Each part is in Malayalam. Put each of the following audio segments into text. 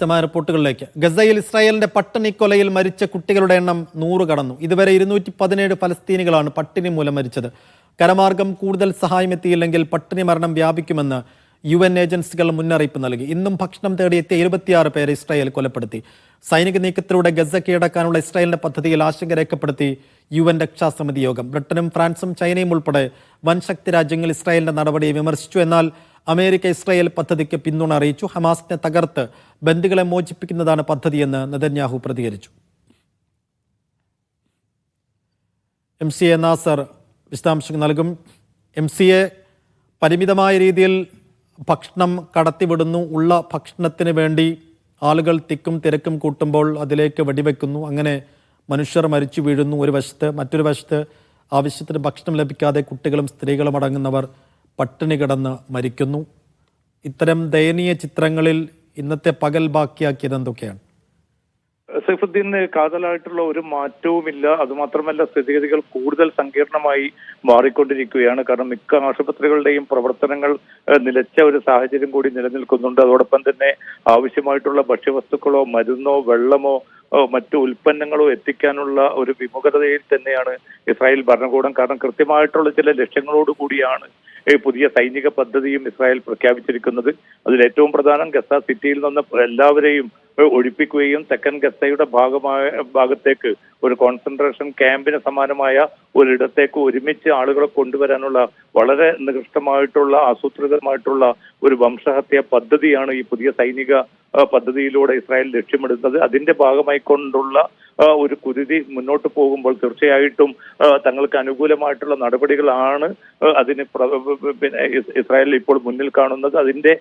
വിശദമായ റിപ്പോർട്ടുകളിലേക്ക്. ഗസയിൽ ഇസ്രായേലിന്റെ പട്ടിണി കൊലയിൽ മരിച്ച കുട്ടികളുടെ എണ്ണം നൂറ് കടന്നു. ഇതുവരെ ഇരുന്നൂറ്റി പതിനേഴ് ഫലസ്തീനികളാണ് പട്ടിണി മൂലം മരിച്ചത്. കരമാർഗം കൂടുതൽ സഹായം എത്തിയില്ലെങ്കിൽ പട്ടിണി മരണം വ്യാപിക്കുമെന്ന് യു എൻ ഏജൻസികൾ മുന്നറിയിപ്പ് നൽകി. ഇന്നും ഭക്ഷണം തേടിയെത്തിയ ഇരുപത്തിയാറ് പേരെ ഇസ്രായേൽ കൊലപ്പെടുത്തി. സൈനിക നീക്കത്തിലൂടെ ഗസ കീഴടക്കാനുള്ള ഇസ്രായേലിന്റെ പദ്ധതിയിൽ ആശങ്ക രേഖപ്പെടുത്തി യു എൻ രക്ഷാസമിതി യോഗം. ബ്രിട്ടനും ഫ്രാൻസും ചൈനയും ഉൾപ്പെടെ വൻശക്തി രാജ്യങ്ങൾ ഇസ്രായേലിന്റെ നടപടിയെ വിമർശിച്ചു. എന്നാൽ അമേരിക്ക ഇസ്രായേൽ പദ്ധതിക്ക് പിന്തുണ അറിയിച്ചു. ഹമാസിനെ തകർത്ത് ബന്ദികളെ മോചിപ്പിക്കുന്നതാണ് പദ്ധതിയെന്ന് നെതന്യാഹു പ്രതികരിച്ചു. എം സി എ നാസർ വിശദാംശങ്ങൾ നൽകും. എം സി എ പരിമിതമായ രീതിയിൽ ഭക്ഷണം കടത്തിവിടുന്നു. ഉള്ള ഭക്ഷണത്തിന് വേണ്ടി ആളുകൾ തിക്കും തിരക്കും കൂട്ടുമ്പോൾ അതിലേക്ക് വെടിവെക്കുന്നു. അങ്ങനെ മനുഷ്യർ മരിച്ചു വീഴുന്നു. ഒരു വശത്ത് മറ്റൊരു വശത്ത് ആവശ്യത്തിന് ഭക്ഷണം ലഭിക്കാതെ കുട്ടികളും സ്ത്രീകളും അടങ്ങുന്നവർ പട്ടിണി കിടന്ന് മരിക്കുന്നു. ഇത്തരം ദയനീയ ചിത്രങ്ങളിൽ ഇന്നത്തെ പകൽ ബാക്കിയാക്കിയത് എന്തൊക്കെയാണ്? സൈഫുദ്ദീന് കാതലായിട്ടുള്ള ഒരു മാറ്റവുമില്ല. അതുമാത്രമല്ല സ്ഥിതിഗതികൾ കൂടുതൽ സങ്കീർണമായി മാറിക്കൊണ്ടിരിക്കുകയാണ്. കാരണം മിക്ക ആശുപത്രികളുടെയും പ്രവർത്തനങ്ങൾ നിലച്ച ഒരു സാഹചര്യം കൂടി നിലനിൽക്കുന്നുണ്ട്. അതോടൊപ്പം തന്നെ ആവശ്യമായിട്ടുള്ള ഭക്ഷ്യവസ്തുക്കളോ മരുന്നോ വെള്ളമോ മറ്റു ഉൽപ്പന്നങ്ങളോ എത്തിക്കാനുള്ള ഒരു വിമുഖതയിൽ തന്നെയാണ് ഇസ്രായേൽ ഭരണകൂടം. കാരണം കൃത്യമായിട്ടുള്ള ചില ലക്ഷ്യങ്ങളോട് കൂടിയാണ് പുതിയ സൈനിക പദ്ധതിയും ഇസ്രായേൽ പ്രഖ്യാപിച്ചിരിക്കുന്നത്. അതിൽ ഏറ്റവും പ്രധാനം ഗസ സിറ്റിയിൽ നിന്ന് എല്ലാവരെയും ഒഴിപ്പിക്കുകയും തെക്കൻ ഗസയുടെ ഭാഗമായ ഭാഗത്തേക്ക് ഒരു കോൺസെൻട്രേഷൻ ക്യാമ്പിന് സമാനമായ ഒരിടത്തേക്ക് ഒരുമിച്ച് ആളുകളെ കൊണ്ടുവരാനുള്ള വളരെ നികൃഷ്ടമായിട്ടുള്ള ആസൂത്രിതമായിട്ടുള്ള ഒരു വംശഹത്യ പദ്ധതിയാണ് ഈ പുതിയ സൈനിക പദ്ധതിയിലൂടെ ഇസ്രായേൽ ലക്ഷ്യമിടുന്നത് അതിന്റെ ഭാഗമായി കൊണ്ടുള്ള ഒരു കുരുതി മുന്നോട്ട് പോകുമ്പോൾ തീർച്ചയായിട്ടും തങ്ങൾക്ക് അനുകൂലമായിട്ടുള്ള നടപടികളാണ് അതിന് പിന്നെ ഇസ്രായേൽ ഇപ്പോൾ മുന്നിൽ കാണുന്നത്. അതിന്റെ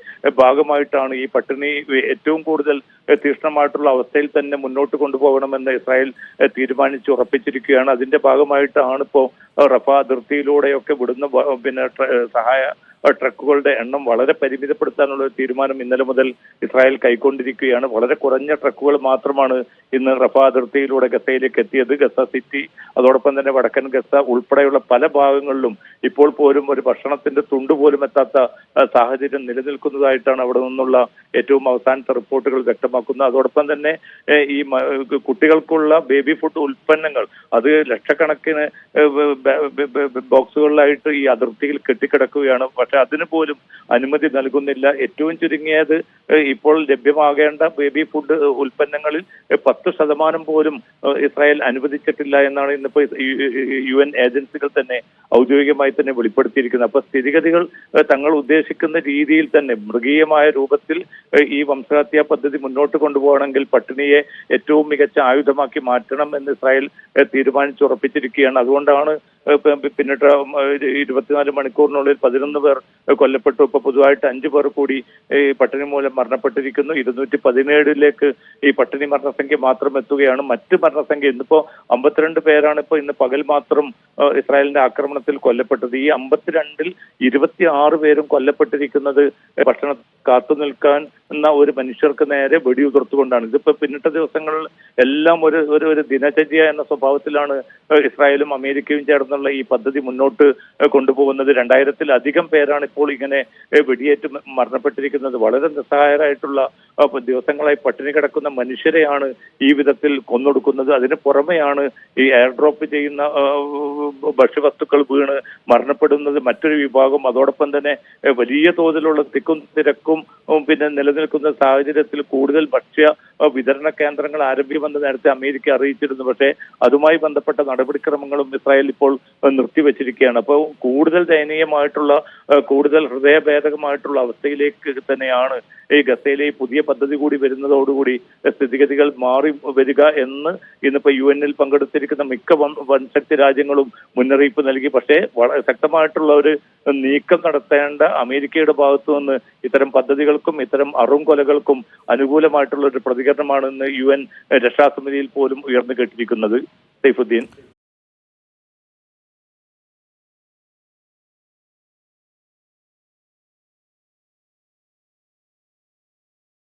ഭാഗമായിട്ടാണ് ഈ പട്ടിണി ഏറ്റവും കൂടുതൽ തീക്ഷ്ണമായിട്ടുള്ള അവസ്ഥയിൽ തന്നെ മുന്നോട്ട് കൊണ്ടുപോകണമെന്ന് ഇസ്രായേൽ തീരുമാനിച്ച് ഉറപ്പിച്ചിരിക്കുകയാണ്. അതിന്റെ ഭാഗമായിട്ടാണ് ഇപ്പോ റഫ അതിർത്തിയിലൂടെയൊക്കെ വിടുന്ന പിന്നെ സഹായ ട്രക്കുകളുടെ എണ്ണം വളരെ പരിമിതപ്പെടുത്താനുള്ള ഒരു തീരുമാനം ഇന്നലെ മുതൽ ഇസ്രായേൽ കൈക്കൊണ്ടിരിക്കുകയാണ്. വളരെ കുറഞ്ഞ ട്രക്കുകൾ മാത്രമാണ് ഇന്ന് റഫ അതിർത്തിയിലൂടെ ഗസയിലേക്ക് എത്തിയത്. ഗസ സിറ്റി അതോടൊപ്പം തന്നെ വടക്കൻ ഗസ ഉൾപ്പെടെയുള്ള പല ഭാഗങ്ങളിലും ഇപ്പോൾ പോലും ഒരു ഭക്ഷണത്തിന്റെ തുണ്ട് പോലും എത്താത്ത സാഹചര്യം നിലനിൽക്കുന്നതായിട്ടാണ് അവിടെ നിന്നുള്ള ഏറ്റവും അവസാനത്തെ റിപ്പോർട്ടുകൾ വ്യക്തമാക്കുന്നത്. അതോടൊപ്പം തന്നെ ഈ കുട്ടികൾക്കുള്ള ബേബി ഫുഡ് ഉൽപ്പന്നങ്ങൾ അത് ലക്ഷക്കണക്കിന് ബോക്സുകളിലായിട്ട് ഈ അതിർത്തിയിൽ കെട്ടിക്കിടക്കുകയാണ്. പക്ഷെ അതിന് പോലും അനുമതി നൽകുന്നില്ല. ഏറ്റവും ചുരുങ്ങിയത് ഇപ്പോൾ ലഭ്യമാകേണ്ട ബേബി ഫുഡ് ഉൽപ്പന്നങ്ങളിൽ പത്ത് ശതമാനം പോലും ഇസ്രായേൽ അനുവദിച്ചിട്ടില്ല എന്നാണ് ഇന്നിപ്പോ യു എൻ ഏജൻസികൾ തന്നെ ഔദ്യോഗികമായി തന്നെ വെളിപ്പെടുത്തിയിരിക്കുന്നത്. അപ്പൊ സ്ഥിതിഗതികൾ തങ്ങൾ ഉദ്ദേശിക്കുന്ന രീതിയിൽ തന്നെ മൃഗീയമായ രൂപത്തിൽ ഈ വംശഹത്യാ പദ്ധതി മുന്നോട്ട് കൊണ്ടുപോകണമെങ്കിൽ പട്ടിണിയെ ഏറ്റവും മികച്ച ആയുധമാക്കി മാറ്റണം എന്ന് ഇസ്രായേൽ തീരുമാനിച്ചുറപ്പിച്ചിരിക്കുകയാണ്. അതുകൊണ്ടാണ് പിന്നിട്ട് ഇരുപത്തിനാല് മണിക്കൂറിനുള്ളിൽ പതിനൊന്ന് പേർ കൊല്ലപ്പെട്ടു. ഇപ്പൊ പൊതുവായിട്ട് അഞ്ചു പേർ കൂടി ഈ പട്ടിണി മൂലം മരണപ്പെട്ടിരിക്കുന്നു. ഇരുന്നൂറ്റി പതിനേഴിലേക്ക് ഈ പട്ടിണി മരണസംഖ്യ മാത്രം എത്തുകയാണ്. മറ്റ് മരണസംഖ്യ ഇന്നിപ്പോ അമ്പത്തിരണ്ട് പേരാണ് ഇപ്പൊ ഇന്ന് പകൽ മാത്രം ഇസ്രായേലിന്റെ ആക്രമണത്തിൽ കൊല്ലപ്പെട്ടത്. ഈ അമ്പത്തിരണ്ടിൽ ഇരുപത്തി ആറ് പേരും കൊല്ലപ്പെട്ടിരിക്കുന്നത് ഭക്ഷണം കാത്തു നിൽക്കാൻ എന്ന ഒരു മനുഷ്യർക്ക് നേരെ വെടിയുതിർത്തുകൊണ്ടാണ്. ഇതിപ്പോ പിന്നിട്ട ദിവസങ്ങളിൽ എല്ലാം ഒരു ഒരു ഒരു ദിനചര്യ എന്ന സ്വഭാവത്തിലാണ് ഇസ്രായേലും അമേരിക്കയും ചേർന്നുള്ള ഈ പദ്ധതി മുന്നോട്ട് കൊണ്ടുപോകുന്നത്. രണ്ടായിരത്തിലധികം പേരാണ് ഇപ്പോൾ ഇങ്ങനെ വെടിയേറ്റ് മരണപ്പെട്ടിരിക്കുന്നത്. വളരെ നിസ്സഹായരായിട്ടുള്ള ദിവസങ്ങളായി പട്ടിണി കിടക്കുന്ന മനുഷ്യരെയാണ് ഈ വിധത്തിൽ കൊന്നൊടുക്കുന്നത്. അതിന് പുറമെയാണ് ഈ എയർ ഡ്രോപ്പ് ചെയ്യുന്ന ഭക്ഷ്യവസ്തുക്കൾ വീണ് മരണപ്പെടുന്നത് മറ്റൊരു വിഭാഗം. അതോടൊപ്പം തന്നെ വലിയ തോതിലുള്ള തിക്കും തിരക്കും പിന്നെ പിന്നെ നിലനിൽക്കുന്ന സാഹചര്യത്തിൽ കൂടുതൽ ഭക്ഷ്യ വിതരണ കേന്ദ്രങ്ങൾ ആരംഭിക്കുമെന്ന് നേരത്തെ അമേരിക്ക അറിയിച്ചിരുന്നു. പക്ഷേ അതുമായി ബന്ധപ്പെട്ട നടപടിക്രമങ്ങളും ഇസ്രായേൽ ഇപ്പോൾ നിർത്തിവെച്ചിരിക്കുകയാണ്. അപ്പോൾ കൂടുതൽ ദയനീയമായിട്ടുള്ള കൂടുതൽ ഹൃദയഭേദകമായിട്ടുള്ള അവസ്ഥയിലേക്ക് തന്നെയാണ് ഈ ഗസയിലെ പുതിയ പദ്ധതി കൂടി വരുന്നതോടുകൂടി സ്ഥിതിഗതികൾ മാറി വരിക എന്ന് ഇന്നിപ്പോ യു എന്നിൽ പങ്കെടുത്തിരിക്കുന്ന മിക്ക വൻ- വൻശക്തി രാജ്യങ്ങളും മുന്നറിയിപ്പ് നൽകി. പക്ഷേ ശക്തമായിട്ടുള്ള ഒരു നീക്കം നടത്തേണ്ട അമേരിക്കയുടെ ഭാഗത്തു നിന്ന് ഇത്തരം പദ്ധതികൾക്കും ഇത്തരം അറും കൊലകൾക്കും അനുകൂലമായിട്ടുള്ള ഒരു പ്രതികരണമാണ് യു എൻ രക്ഷാസമിതിയിൽ പോലും ഉയർന്നു കേട്ടിരിക്കുന്നത് സൈഫുദ്ദീൻ.